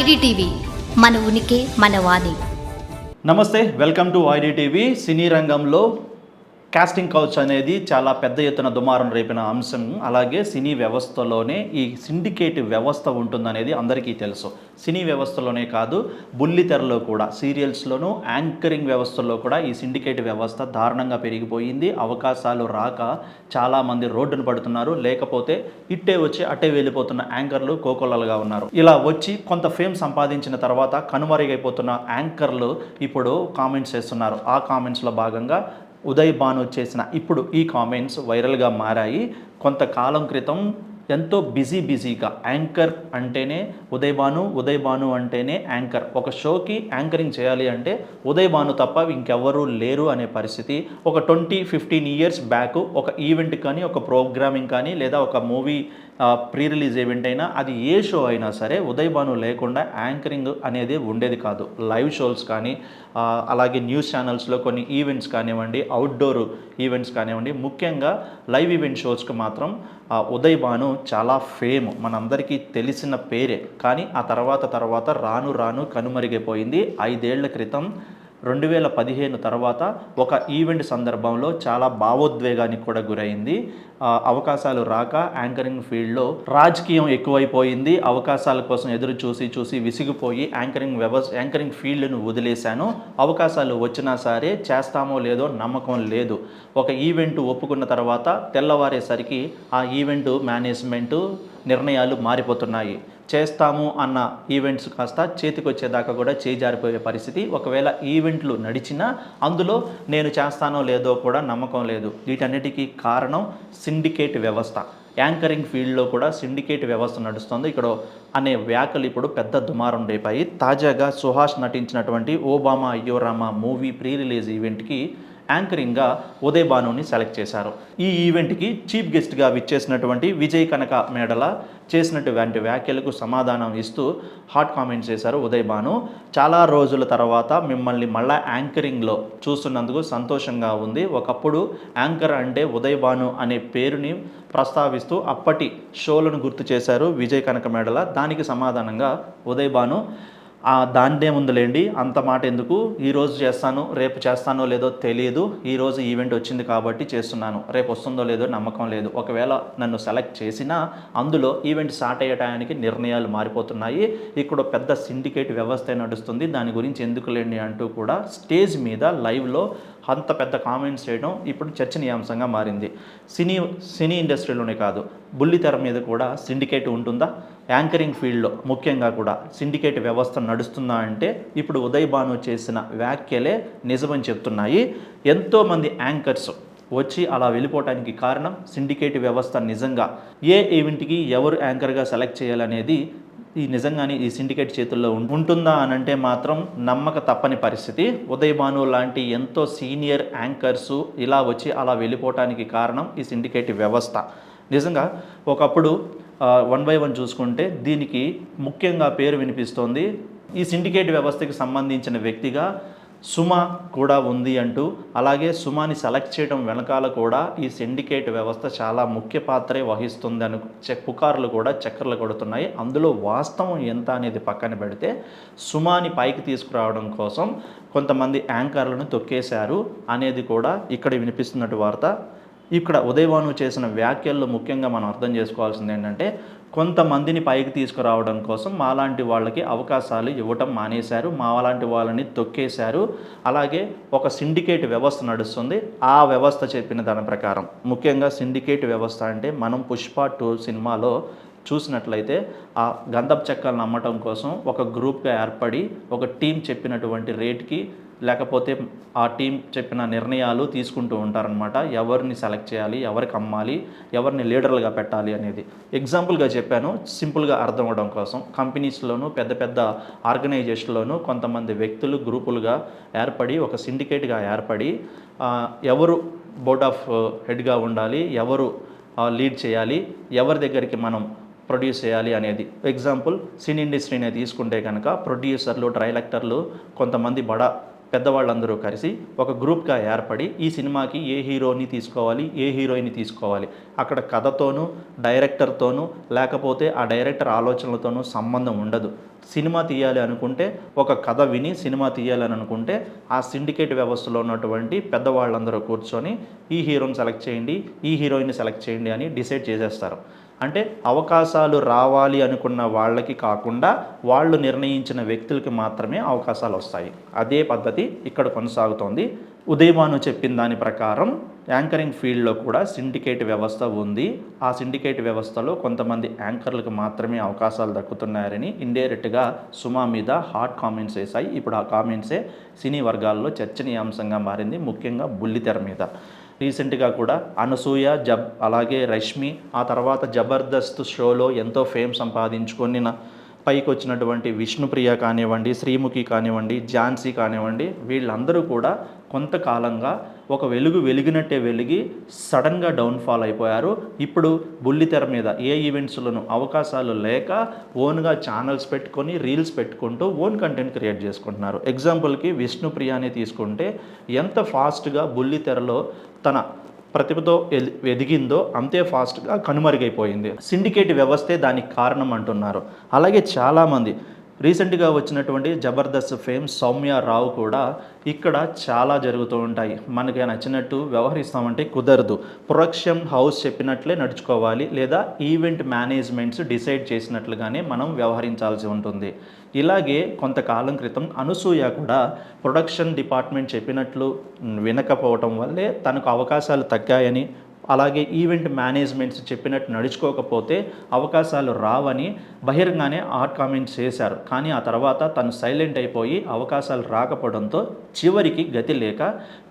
IDTV మన ఉనికి మన వాణి. నమస్తే వెల్కమ్ టు ఐడిటీవీ సినీ రంగంలో కాస్టింగ్ కౌచ్ అనేది చాలా పెద్ద ఎత్తున దుమారం రేపిన అంశం. అలాగే సినీ వ్యవస్థలోనే ఈ సిండికేట్ వ్యవస్థ ఉంటుందనేది అందరికీ తెలుసు. సినీ వ్యవస్థలోనే కాదు బుల్లితెరలో కూడా సీరియల్స్లోనూ యాంకరింగ్ వ్యవస్థలో కూడా ఈ సిండికేట్ వ్యవస్థ దారుణంగా పెరిగిపోయింది. అవకాశాలు రాక చాలామంది రోడ్డును పడుతున్నారు. లేకపోతే ఇట్టే వచ్చి అట్టే వెళ్ళిపోతున్న యాంకర్లు కోకొల్లలుగా ఉన్నారు. ఇలా వచ్చి కొంత ఫేమ్ సంపాదించిన తర్వాత కనుమరుగైపోతున్న యాంకర్లు ఇప్పుడు కామెంట్స్ చేస్తున్నారు. ఆ కామెంట్స్లో భాగంగా ఉదయ్ భాను చేసిన ఇప్పుడు ఈ కామెంట్స్ వైరల్గా మారాయి. కొంతకాలం క్రితం ఎంతో బిజీ బిజీగా యాంకర్ అంటేనే ఉదయ్ భాను ఉదయ్ భాను అంటేనే యాంకర్. ఒక షోకి యాంకరింగ్ చేయాలి అంటే ఉదయ్ భాను తప్ప ఇంకెవ్వరూ లేరు అనే పరిస్థితి. ఒక ట్వంటీ ఫిఫ్టీన్ ఇయర్స్ బ్యాక్ ఒక ఈవెంట్ కానీ ఒక ప్రోగ్రామింగ్ కానీ లేదా ఒక మూవీ ప్రీ రిలీజ్ ఈవెంట్ అయినా అది ఏ షో అయినా సరే ఉదయ్ భాను లేకుండా యాంకరింగ్ అనేది ఉండేది కాదు. లైవ్ షోస్ కానీ అలాగే న్యూస్ ఛానల్స్లో కొన్ని ఈవెంట్స్ కానివ్వండి అవుట్డోర్ ఈవెంట్స్ కానివ్వండి ముఖ్యంగా లైవ్ ఈవెంట్ షోస్కి మాత్రం ఉదయ్ భాను చాలా ఫేమ్. మనందరికీ తెలిసిన పేరే. కానీ ఆ తర్వాత తర్వాత రాను రాను కనుమరుగైపోయింది. ఐదేళ్ళ క్రితం రెండు వేల పదిహేను తర్వాత ఒక ఈవెంట్ సందర్భంలో చాలా భావోద్వేగానికి కూడా గురైంది. అవకాశాలు రాక యాంకరింగ్ ఫీల్డ్లో రాజకీయం ఎక్కువైపోయింది. అవకాశాల కోసం ఎదురు చూసి చూసి విసిగిపోయి యాంకరింగ్ వ్యవస్థ యాంకరింగ్ ఫీల్డ్ను వదిలేశాను. అవకాశాలు వచ్చినా సరే చేస్తామో లేదో నమ్మకం లేదు. ఒక ఈవెంట్ ఒప్పుకున్న తర్వాత తెల్లవారేసరికి ఆ ఈవెంట్ మేనేజ్మెంటు నిర్ణయాలు మారిపోతున్నాయి. చేస్తాము అన్న ఈవెంట్స్ కాస్త చేతికొచ్చేదాకా కూడా చేజారిపోయే పరిస్థితి. ఒకవేళ ఈవెంట్లు నడిచినా అందులో నేను చేస్తానో లేదో కూడా నమ్మకం లేదు. వీటన్నిటికీ కారణం సిండికేట్ వ్యవస్థ. యాంకరింగ్ ఫీల్డ్లో కూడా సిండికేట్ వ్యవస్థ నడుస్తుంది. ఇక్కడ అనే వ్యాఖ్యలు ఇప్పుడు పెద్ద దుమారం రేపాయి. తాజాగా సుహాష్ నటించినటువంటి ఓబామా అయ్యో రామా మూవీ ప్రీ రిలీజ్ ఈవెంట్కి యాంకరింగ్గా ఉదయ్ భానుని సెలెక్ట్ చేశారు. ఈ ఈవెంట్కి చీఫ్ గెస్ట్గా విచ్చేసినటువంటి విజయ్ కనక మేడల చేసినటువంటి వ్యాఖ్యలకు సమాధానం ఇస్తూ హాట్ కామెంట్స్ చేశారు ఉదయ్ భాను చాలా రోజుల తర్వాత మిమ్మల్ని మళ్ళా యాంకరింగ్లో చూస్తున్నందుకు సంతోషంగా ఉంది. ఒకప్పుడు యాంకర్ అంటే ఉదయ్ భాను అనే పేరుని ప్రస్తావిస్తూ అప్పటి షోలను గుర్తు చేశారు విజయ్ కనక మేడల. దానికి సమాధానంగా ఉదయ్ భాను ఆ దాందే ముందులేండి. అంత మాట ఎందుకు? ఈరోజు చేస్తాను రేపు చేస్తానో లేదో తెలియదు ఈరోజు ఈవెంట్ వచ్చింది కాబట్టి చేస్తున్నాను. రేపు వస్తుందో లేదో నమ్మకం లేదు. ఒకవేళ నన్ను సెలెక్ట్ చేసినా అందులో ఈవెంట్ స్టార్ట్ అయ్యడానికి నిర్ణయాలు మారిపోతున్నాయి. ఇక్కడ పెద్ద సిండికేట్ వ్యవస్థ నడుస్తుంది. దాని గురించి ఎందుకులేండి అంటూ కూడా స్టేజ్ మీద లైవ్లో అంత పెద్ద కామెంట్స్ చేయడం ఇప్పుడు చర్చనీయాంశంగా మారింది. సినీ సినీ ఇండస్ట్రీలోనే కాదు బుల్లితెర మీద కూడా సిండికేట్ ఉంటుందా? యాంకరింగ్ ఫీల్డ్లో ముఖ్యంగా కూడా సిండికేట్ వ్యవస్థ నడుస్తుందా అంటే ఇప్పుడు ఉదయ్ భాను చేసిన వ్యాఖ్యలే నిజమని చెప్తున్నాయి. ఎంతోమంది యాంకర్స్ వచ్చి అలా వెళ్ళిపోవటానికి కారణం సిండికేట్ వ్యవస్థ నిజంగా ఏ ఈవెంట్కి ఎవరు యాంకర్గా సెలెక్ట్ చేయాలనేది ఈ నిజంగానే ఈ సిండికేట్ చేతుల్లో ఉంటుందా అని అంటే మాత్రం నమ్మక తప్పని పరిస్థితి. ఉదయ్ భాను లాంటి ఎంతో సీనియర్ యాంకర్స్ ఇలా వచ్చి అలా వెళ్ళిపోవటానికి కారణం ఈ సిండికేట్ వ్యవస్థ. నిజంగా ఒకప్పుడు వన్ బై వన్ చూసుకుంటే దీనికి ముఖ్యంగా పేరు వినిపిస్తోంది. ఈ సిండికేట్ వ్యవస్థకి సంబంధించిన వ్యక్తిగా సుమ కూడా ఉంది అంటూ అలాగే సుమాని సెలెక్ట్ చేయడం వెనకాల కూడా ఈ సిండికేట్ వ్యవస్థ చాలా ముఖ్య పాత్రే వహిస్తుంది అని చెక్ పుకార్లు కూడా చక్కర్లు కొడుతున్నాయి. అందులో వాస్తవం ఎంత అనేది పక్కన పెడితే సుమాని పైకి తీసుకురావడం కోసం కొంతమంది యాంకర్లను తొక్కేశారు అనేది కూడా ఇక్కడ వినిపిస్తున్నట్టు వార్త. ఇక్కడ ఉదయవాను చేసిన వ్యాఖ్యల్లో ముఖ్యంగా మనం అర్థం చేసుకోవాల్సింది ఏంటంటే కొంతమందిని పైకి తీసుకురావడం కోసం మాలాంటి వాళ్ళకి అవకాశాలు ఇవ్వటం మానేశారు మాలాంటి వాళ్ళని తొక్కేశారు. అలాగే ఒక సిండికేట్ వ్యవస్థ నడుస్తుంది. ఆ వ్యవస్థ చెప్పిన దాని ప్రకారం. ముఖ్యంగా సిండికేట్ వ్యవస్థ అంటే మనం పుష్ప టూ సినిమాలో చూసినట్లయితే ఆ గంధపు చెక్కలను అమ్మటం కోసం ఒక గ్రూప్గా ఏర్పడి ఒక టీం చెప్పినటువంటి రేట్కి లేకపోతే ఆ టీం చెప్పిన నిర్ణయాలు తీసుకుంటూ ఉంటారనమాట ఎవరిని సెలెక్ట్ చేయాలి ఎవరికి అమ్మాలి ఎవరిని లీడర్లుగా పెట్టాలి అనేది. ఎగ్జాంపుల్గా చెప్పాను సింపుల్గా అర్థం అవడం కోసం. కంపెనీస్లోనూ పెద్ద పెద్ద ఆర్గనైజేషన్లోనూ కొంతమంది వ్యక్తులు గ్రూపులుగా ఏర్పడి ఒక సిండికేట్గా ఏర్పడి ఎవరు బోర్డ్ ఆఫ్ హెడ్గా ఉండాలి ఎవరు లీడ్ చేయాలి ఎవరి దగ్గరికి మనం ప్రొడ్యూస్ చేయాలి అనేది. ఎగ్జాంపుల్ సినీ ఇండస్ట్రీనే తీసుకుంటే కనుక ప్రొడ్యూసర్లు డైరెక్టర్లు కొంతమంది బడా పెద్దవాళ్ళందరూ కలిసి ఒక గ్రూప్గా ఏర్పడి ఈ సినిమాకి ఏ హీరోని తీసుకోవాలి ఏ హీరోయిన్ని తీసుకోవాలి అక్కడ కథతోనూ డైరెక్టర్తోనూ లేకపోతే ఆ డైరెక్టర్ ఆలోచనలతోనూ సంబంధం ఉండదు. సినిమా తీయాలి అనుకుంటే ఒక కథ విని సినిమా తీయాలని అనుకుంటే ఆ సిండికేట్ వ్యవస్థలో ఉన్నటువంటి పెద్దవాళ్ళందరూ కూర్చొని ఈ హీరోని సెలెక్ట్ చేయండి ఈ హీరోయిన్ సెలెక్ట్ చేయండి అని డిసైడ్ చేసేస్తారు. అంటే అవకాశాలు రావాలి అనుకున్న వాళ్ళకి కాకుండా వాళ్ళు నిర్ణయించిన వ్యక్తులకి మాత్రమే అవకాశాలు వస్తాయి. అదే పద్ధతి ఇక్కడ కొనసాగుతోంది. ఉదయమాను చెప్పిన దాని ప్రకారం యాంకరింగ్ ఫీల్డ్లో కూడా సిండికేట్ వ్యవస్థ ఉంది. ఆ సిండికేట్ వ్యవస్థలో కొంతమంది యాంకర్లకు మాత్రమే అవకాశాలు దక్కుతున్నారని ఇండైరెక్ట్గా సుమా మీద హాట్ కామెంట్స్ వేశాయి. ఇప్పుడు ఆ కామెంట్సే సినీ వర్గాల్లో చర్చనీయాంశంగా మారింది ముఖ్యంగా బుల్లితెర మీద. రీసెంట్గా కూడా అనసూయ జబ్ అలాగే రష్మి ఆ తర్వాత జబర్దస్త్ షోలో ఎంతో ఫేమ్ సంపాదించుకొని పైకి వచ్చినటువంటి విష్ణుప్రియ కానివ్వండి శ్రీముఖి కానివ్వండి ఝాన్సీ కానివ్వండి వీళ్ళందరూ కూడా కొంతకాలంగా ఒక వెలుగు వెలిగినట్టే వెలిగి సడన్గా డౌన్ఫాల్ అయిపోయారు. ఇప్పుడు బుల్లితెర మీద ఏ ఈవెంట్స్లోనూ అవకాశాలు లేక ఓన్గా ఛానల్స్ పెట్టుకొని రీల్స్ పెట్టుకుంటూ ఓన్ కంటెంట్ క్రియేట్ చేసుకుంటున్నారు. ఎగ్జాంపుల్కి విష్ణుప్రియని తీసుకుంటే ఎంత ఫాస్ట్గా బుల్లితెరలో తన ప్రతిభతో ఎది- ఎదిగిందో అంతే ఫాస్ట్గా కనుమరుగైపోయింది. సిండికేట్ వ్యవస్థే దానికి కారణం అంటున్నారు. అలాగే చాలామంది రీసెంట్గా వచ్చినటువంటి జబర్దస్త్ ఫేమ్ సౌమ్య రావు కూడా ఇక్కడ చాలా జరుగుతూ ఉంటాయి. మనకి నచ్చినట్టు వ్యవహరిస్తామంటే కుదరదు. ప్రొడక్షన్ హౌస్ చెప్పినట్లే నడుచుకోవాలి లేదా ఈవెంట్ మేనేజ్మెంట్స్ డిసైడ్ చేసినట్లుగానే మనం వ్యవహరించాల్సి ఉంటుంది. ఇలాగే కొంతకాలం క్రితం అనసూయ కూడా ప్రొడక్షన్ డిపార్ట్మెంట్ చెప్పినట్లు వినకపోవటం వల్లే తనకు అవకాశాలు తగ్గాయని అలాగే ఈవెంట్ మేనేజ్మెంట్స్ చెప్పినట్టు నడుచుకోకపోతే అవకాశాలు రావని బహిరంగానే ఆర్ట్ కామెంట్స్ చేశారు. కానీ ఆ తర్వాత తను సైలెంట్ అయిపోయి అవకాశాలు రాకపోవడంతో చివరికి గతి లేక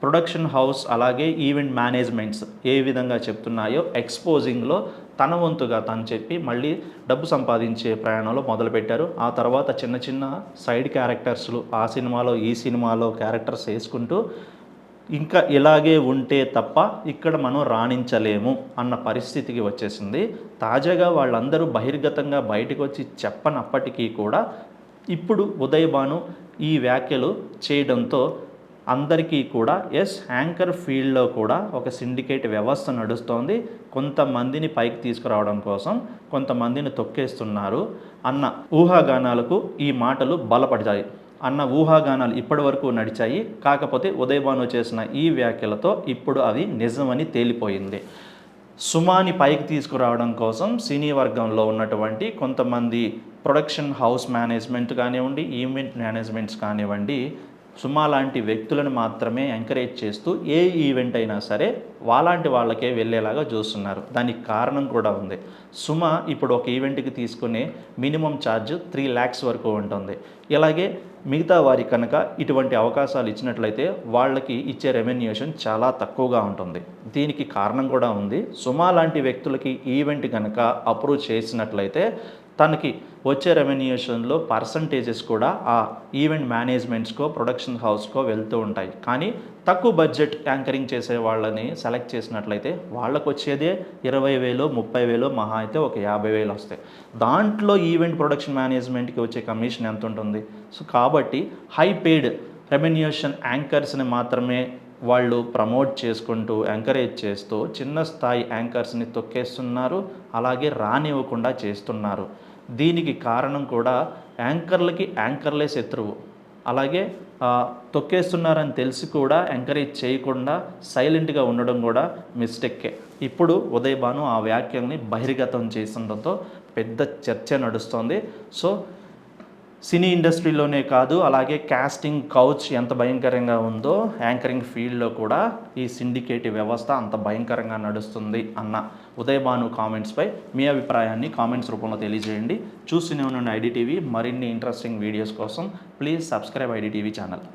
ప్రొడక్షన్ హౌస్ అలాగే ఈవెంట్ మేనేజ్మెంట్స్ ఏ విధంగా చెప్తున్నాయో ఎక్స్పోజింగ్లో తన వంతుగా తను చెప్పి మళ్ళీ డబ్బు సంపాదించే ప్రయాణంలో మొదలుపెట్టారు. ఆ తర్వాత చిన్న చిన్న సైడ్ క్యారెక్టర్స్లు ఆ సినిమాలో ఈ సినిమాలో క్యారెక్టర్స్ వేసుకుంటూ ఇంకా ఇలాగే ఉంటే తప్ప ఇక్కడ మనం రాణించలేము అన్న పరిస్థితికి వచ్చేసింది. తాజాగా వాళ్ళందరూ బహిర్గతంగా బయటకు వచ్చి చెప్పనప్పటికీ కూడా ఇప్పుడు ఉదయభాను ఈ వ్యాఖ్యలు చేయడంతో అందరికీ కూడా ఎస్ యాంకర్ ఫీల్డ్లో కూడా ఒక సిండికేట్ వ్యవస్థ నడుస్తోంది. కొంతమందిని పైకి తీసుకురావడం కోసం కొంతమందిని తొక్కేస్తున్నారు అన్న ఊహాగానాలకు ఈ మాటలు బలపడతాయి. అన్న ఊహాగానాలు ఇప్పటి వరకు నడిచాయి. కాకపోతే ఉదయభాను చేసిన ఈ వ్యాఖ్యలతో ఇప్పుడు అవి నిజమని తేలిపోయింది. సుమాని పైకి తీసుకురావడం కోసం సినీ వర్గంలో ఉన్నటువంటి కొంతమంది ప్రొడక్షన్ హౌస్ మేనేజ్మెంట్ కానివ్వండి ఈవెంట్ మేనేజ్మెంట్స్ కానివ్వండి సుమా లాంటి వ్యక్తులను మాత్రమే ఎంకరేజ్ చేస్తూ ఏ ఈవెంట్ అయినా సరే వాళ్ళంటి వాళ్ళకే వెళ్ళేలాగా చూస్తున్నారు. దానికి కారణం కూడా ఉంది. సుమ ఇప్పుడు ఒక ఈవెంట్కి తీసుకునే మినిమం ఛార్జ్ త్రీ ల్యాక్స్ వరకు ఉంటుంది. ఇలాగే మిగతా వారి కనుక ఇటువంటి అవకాశాలు ఇచ్చినట్లయితే వాళ్ళకి ఇచ్చే రెవెన్యూషన్ చాలా తక్కువగా ఉంటుంది. దీనికి కారణం కూడా ఉంది. సుమా లాంటి వ్యక్తులకి ఈవెంట్ కనుక అప్రూవ్ చేసినట్లయితే తనకి వచ్చే రెవెన్యూషన్లో పర్సంటేజెస్ కూడా ఆ ఈవెంట్ మేనేజ్మెంట్స్కో ప్రొడక్షన్ హౌస్కో వెళ్తూ ఉంటాయి. కానీ తక్కువ బడ్జెట్ యాంకరింగ్ చేసే వాళ్ళని సెలెక్ట్ చేసినట్లయితే వాళ్ళకు వచ్చేదే ఇరవై వేలు ముప్పై వేలు మహా అయితే ఒక యాభై వేలు వస్తాయి. దాంట్లో ఈవెంట్ ప్రొడక్షన్ మేనేజ్మెంట్కి వచ్చే కమిషన్ ఎంత ఉంటుంది సో కాబట్టి హై పెయిడ్ రెవెన్యూషన్ యాంకర్స్ని మాత్రమే వాళ్ళు ప్రమోట్ చేసుకుంటూ ఎంకరేజ్ చేస్తూ చిన్న స్థాయి యాంకర్స్ని తొక్కేస్తున్నారు అలాగే రానివ్వకుండా చేస్తున్నారు. దీనికి కారణం కూడా యాంకర్లకి యాంకర్లే శత్రువు. అలాగే తొక్కేస్తున్నారని తెలిసి కూడా ఎంకరేజ్ చేయకుండా సైలెంట్గా ఉండడం కూడా మిస్టేక్కే. ఇప్పుడు ఉదయభాను ఆ వ్యాఖ్యల్ని బహిర్గతం చేస్తుండటంతో పెద్ద చర్చ నడుస్తోంది. సో సినీ ఇండస్ట్రీలోనే కాదు అలాగే క్యాస్టింగ్ కౌచ్ ఎంత భయంకరంగా ఉందో యాంకరింగ్ ఫీల్డ్లో కూడా ఈ సిండికేట్ వ్యవస్థ అంత భయంకరంగా నడుస్తుంది అన్న ఉదయభాను కామెంట్స్పై మీ అభిప్రాయాన్ని కామెంట్స్ రూపంలో తెలియజేయండి. చూస్తూనే ఉండండి ఐడిటీవీ. మరిన్ని ఇంట్రెస్టింగ్ వీడియోస్ కోసం ప్లీజ్ సబ్స్క్రైబ్ ఐడిటీవీ ఛానల్.